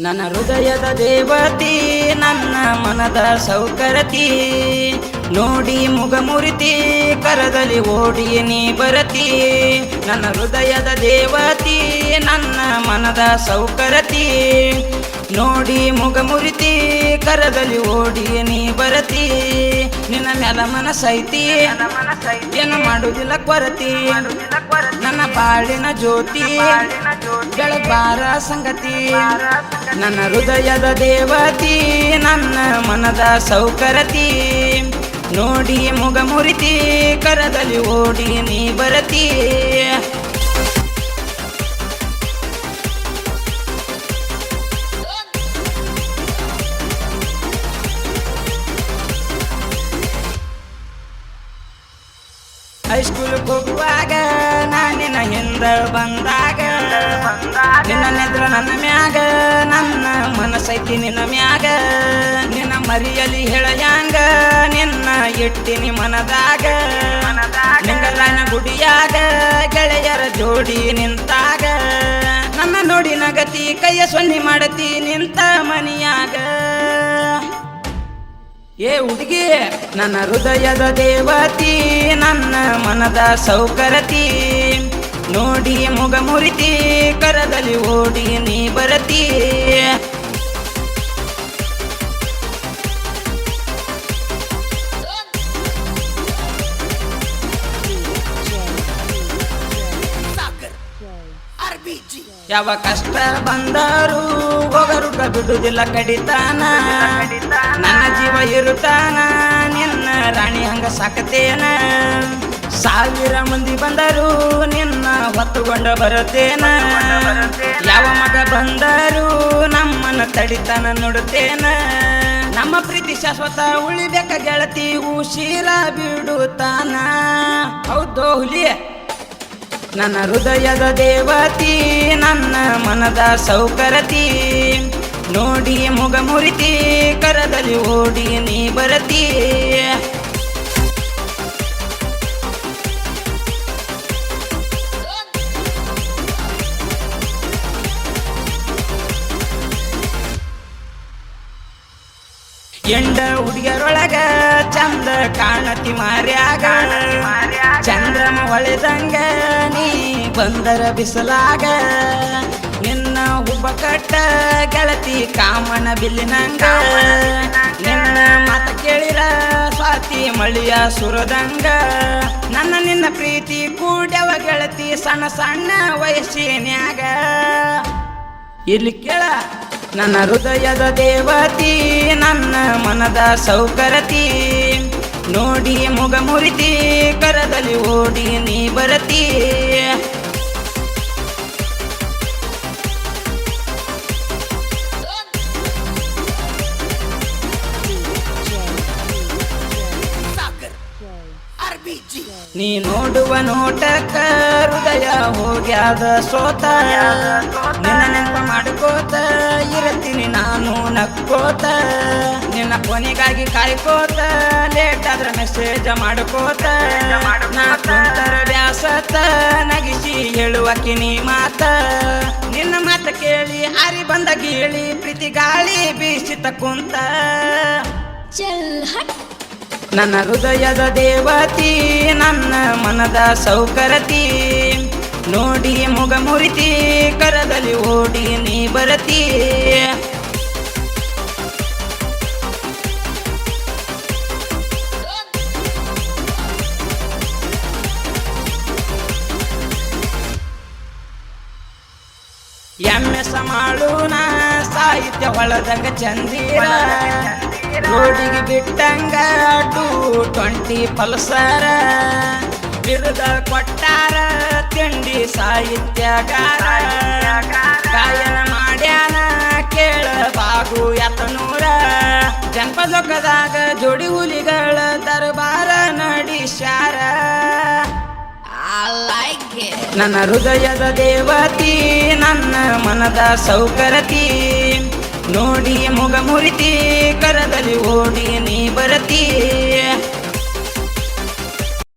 ನನ್ನ ಹೃದಯದ ದೇವತಿ, ನನ್ನ ಮನದ ಸೌಕರತಿ. ನೋಡಿ ಮುಗ ಮುರಿತಿ, ಕರದಲ್ಲಿ ಓಡಿ ನೀ ಬರತಿ. ನನ್ನ ಹೃದಯದ ದೇವತಿ, ನನ್ನ ಮನದ ಸೌಕರತಿ. ನೋಡಿ ಮುಗ ಮುರಿತಿ, ಕರದಲ್ಲಿ ಓಡಿ ನೀ ಬರತಿ. ನಿನ್ನ ಮ್ಯಾಲ ಮನಸೈತಿ. ಏನು ಮಾಡುವುದಿಲ್ಲ ಕೊರತಿ. ನನ್ನ ಬಾಳಿನ ಜ್ಯೋತಿ. ಬೆಳಗ್ಬಾರ ಸಂಗತಿ. ನನ್ನ ಹೃದಯದ ದೇವತಿ, ನನ್ನ ಮನದ ಸೌಕರತಿ. ನೋಡಿ ಮುಗ ಮುರಿತಿ, ಕರದಲ್ಲಿ ಓಡಿ ನೀ ಬರತಿ. ಹೈಸ್ಕೂಲ್ ಹೋಗುವಾಗ ನಾನಿನ ಹಿಂದ ಬಂದಾಗ, ನಿನ್ನ ನೆದ್ರ ನನ್ನ ಮ್ಯಾಗ, ನನ್ನ ಮನಸ್ಸೈತಿ ನಿನ್ನ ಮ್ಯಾಗ. ನಿನ್ನ ಮರಿಯಲಿ ಹೇಳಯಾಂಗ ನಿನ್ನ ಇಟ್ಟಿನಿ ಮನದಾಗ. ನಿಂಗಲ್ಲನ ಗುಡಿಯಾಗ ಗೆಳೆಯರ ಜೋಡಿ ನಿಂತಾಗ. ನನ್ನ ನೋಡಿ ನಗತಿ, ಕೈಯ ಸೊನ್ನಿ ಮಾಡತಿ ನಿಂತ ಮನಿಯಾಗ. ಏ ಹುಡುಗಿ, ನನ್ನ ಹೃದಯದ ದೇವತಿ, ನನ್ನ ಮನದ ಸೌಕರತಿ. ನೋಡಿ ಮುಗ ಮುರಿತಿ, ಕರದಲ್ಲಿ ಓಡಿ ನೀ ಬರತಿ. ಯಾವ ಕಷ್ಟ ಬಂದರು ಹೋಗರುಗ ಬಿಡುದಿಲ್ಲ ಕಡಿತಾನ. ನನ್ನ ಜೀವ ಇರುತ್ತಾನ, ನಿನ್ನ ರಾಣಿ ಹಂಗ ಸಾಕತೇನ. ಸಾವಿರ ಮಂದಿ ಬಂದರು ನಿನ್ನ ಹೊತ್ತುಕೊಂಡ ಬರುತ್ತೇನ. ಯಾವ ಮಗ ಬಂದರು ನಮ್ಮನ್ನ ತಡಿತಾನ ನೋಡುತ್ತೇನ. ನಮ್ಮ ಪ್ರೀತಿ ಶಾಶ್ವತ, ಉಳಿಬೇಕ ಗೆಳತಿ ಉಶೀಲ ಬಿಡುತ್ತಾನ. ಹೌದು ಹುಲಿ ನನ್ನ ಹೃದಯದ ದೇವತಿ, ನನ್ನ ಮನದ ಸೌಕರತಿ. ನೋಡಿ ಮುಗ ಮುರಿತಿ, ಕರದಲ್ಲಿ ಓಡಿ ನೀ ಬರತಿ. ಎಂಡ ಹುಡುಗಿಯರೊಳಗ ಚಂದ ಕಾಣತಿ ಮಾರ್ಯಾಗ. ಚಂದ್ರಮ ಹೊಳೆದಂಗ ನೀ ಬಂದರ ಬಿಸಲಾಗ, ನಿನ್ನ ಹುಬ್ಬ ಕಟ್ಟ ಗೆಳತಿ ಕಾಮನ ಬಿಲ್ಲಿನಂಗ. ನಿನ್ನ ಮಾತ ಕೇಳಿರ ಸ್ವಾತಿ ಮಳಿಯ ಸುರದಂಗ. ನನ್ನ ನಿನ್ನ ಪ್ರೀತಿ ಕೂಡವ ಗೆಳತಿ ಸಣ್ಣ ಸಣ್ಣ ವಯಸ್ಸಿನ್ಯಾಗ. ಇಲ್ಲಿ ಕೇಳ, ನನ್ನ ಹೃದಯದ ದೇವತಿ, ನನ್ನ ಮನದ ಸೌಕರತಿ. ನೋಡಿ ಮುಗ ಮುರಿತಿ, ಕರದಲ್ಲಿ ನೀ ನೋಡುವ ನೋಟಕ್ಕ ಹೃದಯ ಹೋಗ್ಯಾದ ಸೋತ ನಿನ್ನ ನೆನಪ ಮಾಡ್ಕೋತ, ಇರತೀನಿ ನಾನು ನಕ್ಕೋತ. ನಿನ್ನ ಕೊನೆಗಾಗಿ ಕಾಯ್ಕೋತ ಲೇಟ್ ಆದ್ರ ಮೆಸೇಜ್ ಮಾಡ್ಕೋತ. ನಾ ಕುಂತರ ನಗಿಸಿ ಹೇಳುವಕಿ ನೀ ಮಾತ. ನಿನ್ನ ಮಾತ ಕೇಳಿ ಹಾರಿ ಬಂದ ಗೀಳಿ, ಪ್ರೀತಿ ಗಾಳಿ ಬೀಸಿತ ಕುಂತ. ಚಲ್ ಹಟ್. ನನ್ನ ಹೃದಯದ ದೇವತಿ, ನನ್ನ ಮನದ ಸೌಕರತಿ. ನೋಡಿ ಮುಗ ಮುರಿತಿ, ಕರದಲ್ಲಿ ಓಡಿ ನೀ ಬರತಿ. ಎಮ್ಮೆ ಸಮಾಳುನ ಸಾಹಿತ್ಯ ಹೊಳದಂಗ ಚಂದೀರ. ರೋಡಿಗೆ ಬಿಟ್ಟಂಗ ಟೂ ಟ್ವೆಂಟಿ ಪಲ್ಸರ. ಬಿರುದ ಕೊಟ್ಟಾರ ತಿಂಡಿ ಸಾಹಿತ್ಯಗಾರ. ಗಾಯನ ಮಾಡ್ಯಾನ ಕೇಳ ಬಾಗು ಯತನೂರ ಜನಪದೊಕ್ಕದಾಗ ಜೋಡಿ ಹುಲಿಗಳ ದರ್ಬಾರ ನಡಿಸ್ಯಾರ. ನನ್ನ ಹೃದಯದ ದೇವತಿ ನನ್ನ ಮನದ ಸೌಕರತಿ. ನೋಡಿ ಮುಗ ಮುರಿತಿ ಕರದಲ್ಲಿ ಓಡಿ ನೀ ಬರತಿ